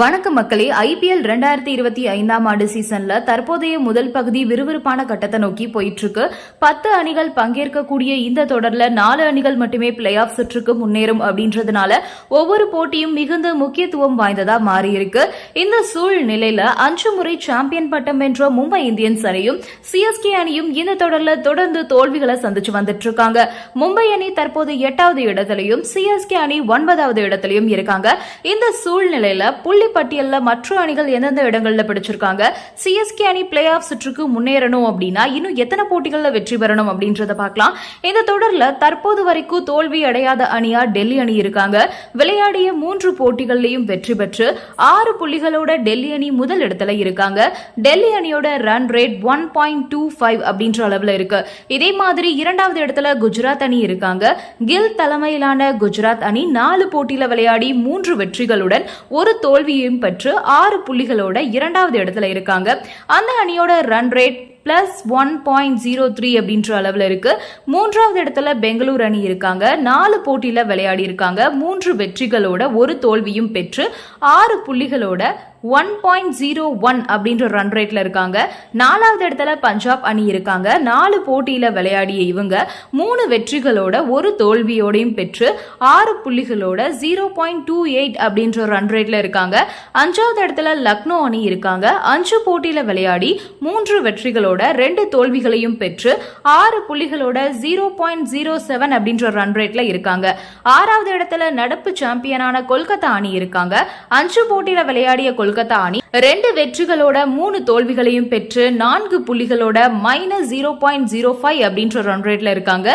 வணக்கம் மக்களே ஐபிஎல் ரெண்டாயிரத்தி இருபத்தி ஐந்தாம் ஆண்டு சீசன்ல தற்போதைய முதல் பகுதி விறுவிறுப்பான கட்டத்தை நோக்கி போயிட்டு இருக்கு பத்து அணிகள் பங்கேற்கக்கூடிய இந்த தொடர்ல நாலு அணிகள் மட்டுமே பிளே ஆஃப் சுற்றுக்கு முன்னேறும் அப்படின்றதுனால ஒவ்வொரு போட்டியும் மிகுந்த முக்கியத்துவம் வாய்ந்ததா மாறியிருக்கு. இந்த சூழ்நிலையில அஞ்சு முறை சாம்பியன் பட்டம் வென்ற மும்பை இந்தியன்ஸ் அணியும் சிஎஸ்கே அணியும் இந்த தொடர்ல தொடர்ந்து தோல்விகளை சந்திச்சு வந்துட்டு இருக்காங்க மும்பை அணி தற்போது எட்டாவது இடத்திலையும் சிஎஸ்கே அணி ஒன்பதாவது இடத்திலையும் இருக்காங்க. இந்த சூழ்நிலையில புள்ளி பட்டியல்ல மற்ற அணிகள் எந்தெந்த இடங்கள்ல பிடிச்சிருக்காங்க? சிஎஸ்கே அணி பிளே ஆஃப் சுற்றுக்கு முன்னேறணும் அப்படின்னா இன்னும் எத்தனை போட்டிகளில் வெற்றி பெறணும் அப்படின்றத பார்க்கலாம். இந்த தொடர்ல தற்போது வரைக்கும் தோல்வி அடையாத அணியா டெல்லி அணி இருக்காங்க. விளையாடிய மூன்று போட்டிகள்லயும் வெற்றி பெற்று ஆறு புள்ளிகளோட டெல்லி அணி முதல் இடத்துல இருக்காங்க. டெல்லி அணியோட run rate one point two five அப்படின்ற அளவுல இருக்கு. இதே மாதிரி இரண்டாவது இடத்துல குஜராத் அணி இருக்காங்க. கில் தலைமையிலான குஜராத் அணி நாலு போட்டியில விளையாடி மூன்று வெற்றிகளுடன் ஒரு தோல்வியையும் பெற்று ஆறு புள்ளிகளோட இரண்டாவது இடத்துல இருக்காங்க. அந்த அணியோட run rate plus one point zero three அப்படின்ற அளவில் இருக்கு. மூன்றாவது இடத்துல பெங்களூர் அணி இருக்காங்க. நாலு போட்டியில் விளையாடி இருக்காங்க. மூன்று வெற்றிகளோட ஒரு தோல்வியும் பெற்று ஆறு புள்ளிகளோட ஒன் பாயிண்ட் ஜீரோ ஒன் அப்படின்ற ரன் ரேட்ல இருக்காங்க. நாலாவது இடத்துல பஞ்சாப் அணி இருக்காங்க. நாலு போட்டியில விளையாடிய இவங்க மூணு வெற்றிகளோட ஒரு தோல்வியோடையும் பெற்று ஆறு புள்ளிகளோட ஜீரோ பாயிண்ட் டூ எயிட் அப்படின்ற ரன் ரேட்ல இருக்காங்க. அஞ்சாவது இடத்துல லக்னோ அணி இருக்காங்க. அஞ்சு போட்டியில விளையாடி மூன்று வெற்றிகளோட ரெண்டு தோல்விகளையும் பெற்று ஆறு புள்ளிகளோட ஜீரோ பாயிண்ட் ஜீரோ செவன் அப்படின்ற ரன் ரேட்ல இருக்காங்க. ஆறாவது இடத்துல நடப்பு சாம்பியனான கொல்கத்தா அணி இருக்காங்க. அஞ்சு போட்டியில விளையாடிய கொல்கத்தா அணி ரெண்டு வெற்றிகளோட மூணு தோல்விகளையும் பெற்று நான்கு புள்ளிகளோட minus zero point zero five அப்படின்ற ரன் ரேட்ல இருக்காங்க.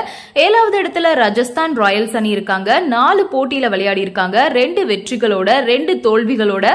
ஏழாவது இடத்துல ராஜஸ்தான் ராயல்ஸ் அணி இருக்காங்க. நாலு போட்டியில விளையாடி இருக்காங்க. ரெண்டு வெற்றிகளோட ரெண்டு தோல்விகளோட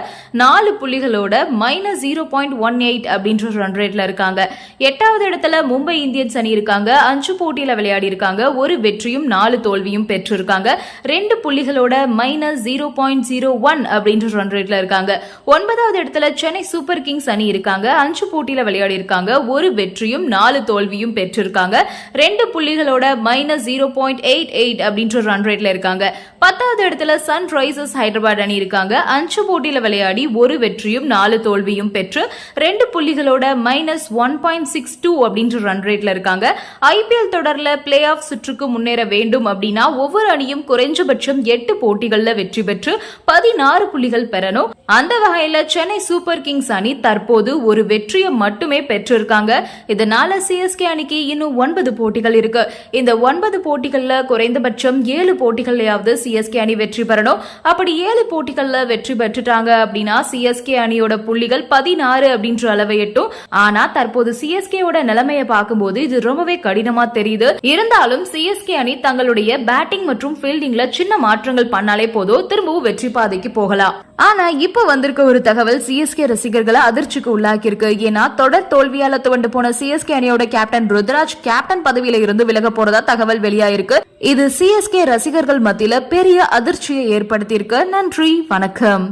நாலு புள்ளிகளோட minus zero point one eight அப்படின்ற ரன் ரேட்ல இருக்காங்க. எட்டாவது இடத்துல மும்பை இந்தியன்ஸ் அணி இருக்காங்க. அஞ்சு போட்டியில விளையாடி இருக்காங்க ஒரு வெற்றியும் நாலு தோல்வியும் பெற்றிருக்காங்க. ரெண்டு புள்ளிகளோட minus zero point zero one அப்படின்ற ரன் ரேட்ல இருக்காங்க. ஒன்பதாவது இடத்துல சென்னை சூப்பர் கிங்ஸ் அணி இருக்காங்க. அஞ்சு போட்டியில விளையாடி இருக்காங்க ஒரு வெற்றியும் நாலு தோல்வியும் பெற்றிருக்காங்க. ரெண்டு புள்ளிகளோட minus zero point eight eight அப்படின்ற ரன் ரேட்ல இருக்காங்க. பத்தாவது இடத்துல சன் ரைசர்ஸ் ஹைதராபாத் அணி இருக்காங்க. அஞ்சு போட்டியில விளையாடி ஒரு வெற்றியும் நாலு தோல்வியும் பெற்று ரெண்டு புள்ளிகளோட minus one point point six two அப்படின்ற ரன் ரேட்ல இருக்காங்க. ஐபிஎல் தொடர்ல பிளே ஆஃப் சுற்றுக்கு முன்னேற வேண்டும் அப்படின்னா ஒவ்வொரு அணியும் குறைஞ்சபட்சம் எட்டு போட்டிகளில் வெற்றி பெற்று பதினாறு புள்ளிகள் பெறணும். அந்த வகையில சென்னை சூப்பர் கிங்ஸ் அணி தற்போது ஒரு வெற்றியை மட்டுமே பெற்றிருக்காங்க. இதனால சிஎஸ்கே அணிக்கு இன்னும் ஒன்பது போட்டிகள் இருக்கு. இந்த ஒன்பது போட்டிகள்ல குறைந்தபட்சம் ஏழு போட்டிகள்லயாவது சிஎஸ்கே அணி வெற்றி பெறணும். அப்படி ஏழு போட்டிகள்ல வெற்றி பெற்றுட்டாங்க அப்படின்னா சிஎஸ்கே அணியோட புள்ளிகள் பதினாறு அப்படின்ற அளவை எட்டும். ஆனா தற்போது சிஎஸ் சிஎஸ்கேயோட நிலைமையை பார்க்கும்போது இது ரொம்பவே கடினமா தெரியுது. இருந்தாலும் சிஎஸ்கே அணி தங்களுடைய பேட்டிங் மற்றும் ஃபீல்டிங்ல சின்ன மாற்றங்கள் பண்ணாலே போதும். திரும்பவும் வெற்றி பாதைக்கு போகலாம். ஆனா இப்போ வந்திருக்க ஒரு தகவல் சிஎஸ்கே ரசிகர்களை அதிர்ச்சிக்கு உள்ளாக்கியிருக்கு. ஏன்னா தொடர் தோல்வியால துவண்டு போன சிஎஸ்கே அணியோட கேப்டன் ருத்ராஜ் கேப்டன் பதவியில இருந்து விலக போறதா தகவல் வெளியாயிருக்கு. இது சிஎஸ்கே ரசிகர்கள் மத்தியில பெரிய அதிர்ச்சியை ஏற்படுத்தியிருக்கு. நன்றி வணக்கம்.